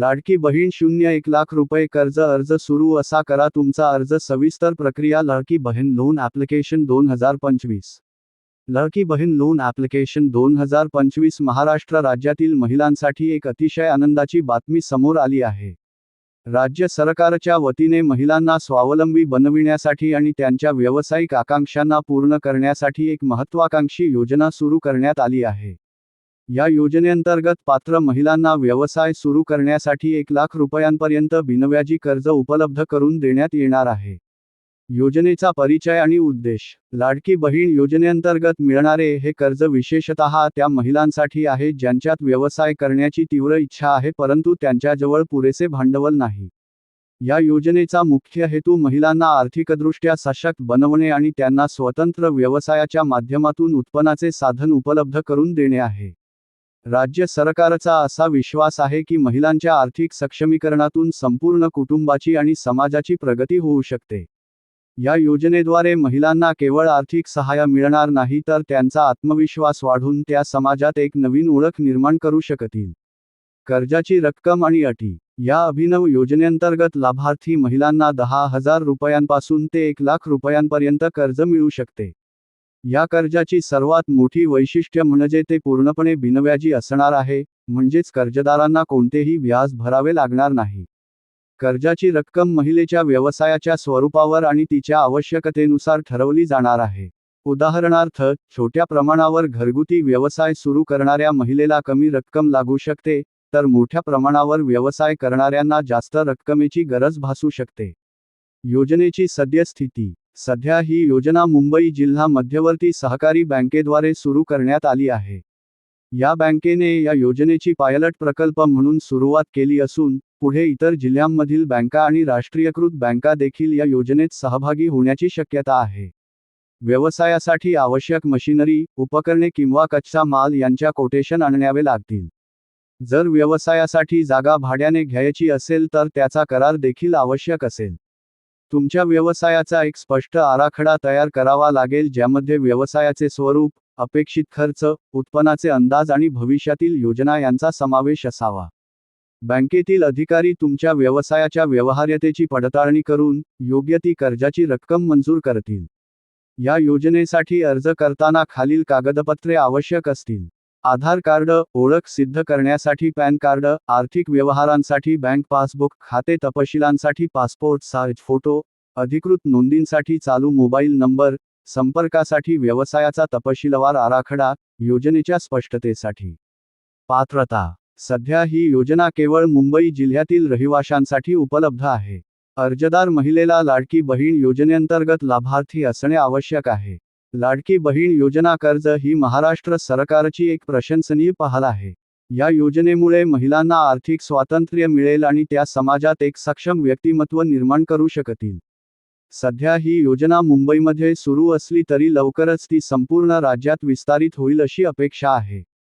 लाडकी बहीण शून्य एक लाख रुपये कर्ज अर्ज सुरू असा करा तुमचा अर्ज सविस्तर प्रक्रिया लाडकी बहीण लोन ॲप्लिकेशन दोन हजार पंचवीस. लाडकी बहीण लोन ॲप्लिकेशन दोन हजार पंचवीस महाराष्ट्र राज्यातील महिलांसाठी एक अतिशय आनंदाची बातमी समोर आली आहे. राज्य सरकारच्या वतीने महिलांना स्वावलंबी बनविण्यासाठी आणि त्यांच्या व्यावसायिक आकांक्षांना पूर्ण करण्यासाठी एक महत्वाकांक्षी योजना सुरू करण्यात आली आहे. या योजनेअंतर्गत पात्र महिलांना व्यवसाय सुरू करण्यासाठी एक लाख रुपयांपर्यंत बिनव्याजी कर्ज उपलब्ध करून देण्यात येणार आहे. योजनेचा परिचय आणि उद्देश. लाडकी बहीण योजनेअंतर्गत मिळणारे हे कर्ज विशेषतः त्या महिलांसाठी आहे ज्यांच्यात व्यवसाय करण्याची तीव्र इच्छा आहे परंतु त्यांच्याजवळ पुरेसे भांडवल नाही. या योजनेचा मुख्य हेतू महिलांना आर्थिकदृष्ट्या सशक्त बनवणे आणि त्यांना स्वतंत्र व्यवसायाच्या माध्यमातून उत्पन्नाचे साधन उपलब्ध करून देणे आहे. राज्य सरकारचा असा विश्वास आहे की महिलांच्या आर्थिक सक्षमीकरणातून संपूर्ण कुटुंबाची आणि समाजाची प्रगती होऊ शकते. या योजनेद्वारे महिलांना केवळ आर्थिक सहाय्य मिळणार नाही तर त्यांचा आत्मविश्वास वाढून त्या समाजात एक नवीन ओळख निर्माण करू शकतील. कर्जाची रक्कम आणि अटी. या अभिनव योजनेअंतर्गत लाभार्थी महिलांना दहा हजार रुपयांपासून ते एक लाख रुपयांपर्यंत कर्ज मिळू शकते. या कर्जाची सर्वात मोठी वैशिष्ट्य म्हणजे ते पूर्णपणे बिनव्याजी असणार आहे म्हणजेच कर्जदारांना कोणतेही व्याज भरावे लागणार नाही. कर्जाची रक्कम महिलेच्या व्यवसायाच्या स्वरूपावर आणि तिच्या आवश्यकतेनुसार ठरवली जाणार आहे. उदाहरणार्थ छोट्या प्रमाणावर घरगुती व्यवसाय सुरू करणाऱ्या महिलेला कमी रक्कम लागू शकते तर मोठ्या प्रमाणावर व्यवसाय करणाऱ्यांना जास्त रक्कमेची गरज भासू शकते. योजनेची सद्यस्थिती सध्या ही योजना मुंबई जिल्हा मध्यवर्ती सहकारी बँकेद्वारे सुरू करण्यात आली आहे. या बँकेने या योजनेची पायलट प्रकल्प म्हणून सुरुवात केली असून पुढे इतर जिल्ह्यांमधील बँका आणि राष्ट्रीयकृत बँका देखील या योजनेत सहभागी होण्याची शक्यता आहे. व्यवसायासाठी आवश्यक मशिनरी उपकरणे किंवा कच्चा माल यांच्या कोटेशन आणण्यावे लागतील. जर व्यवसायासाठी जागा भाड्याने घ्यायची असेल तर त्याचा करार देखील आवश्यक असेल. तुमच्या व्यवसायाचा एक स्पष्ट आराखडा तयार करावा लागेल ज्यामध्ये व्यवसायाचे स्वरूप अपेक्षित खर्च उत्पन्नाचे अंदाज आणि भविष्यातील योजना यांचा समावेश असावा. बँकेतील अधिकारी तुमच्या व्यवसायाच्या व्यवहार्यतेची पडताळणी करून योग्य ती कर्जाची रक्कम मंजूर करतील. या योजनेसाठी अर्ज करताना खालील कागदपत्रे आवश्यक असतील. आधार कार्ड ओळख सिद्ध करण्यासाठी पॅन कार्ड आर्थिक व्यवहारांसाठी बँक पासबुक खाते तपशिलांसाठी पासपोर्ट साईज फोटो अधिकृत नोंदींसाठी चालू मोबाईल नंबर संपर्कासाठी व्यवसायाचा तपशीलवार आराखडा योजनेच्या स्पष्टतेसाठी. पात्रता. सध्या ही योजना केवळ मुंबई जिल्ह्यातील रहिवाशांसाठी उपलब्ध आहे. अर्जदार महिलेला लाडकी बहीण योजनेअंतर्गत लाभार्थी असणे आवश्यक आहे. लाडकी बहीण योजना कर्ज ही महाराष्ट्र सरकारची एक प्रशंसनीय पहल आहे. या योजनेमुळे महिलांना आर्थिक स्वातंत्र्य मिळेल आणि त्या समाजात एक सक्षम व्यक्तिमत्व निर्माण करू शकतील. सध्या ही योजना मुंबईमध्ये सुरू असली तरी लवकरच ती संपूर्ण राज्यात विस्तारित होईल अशी अपेक्षा आहे.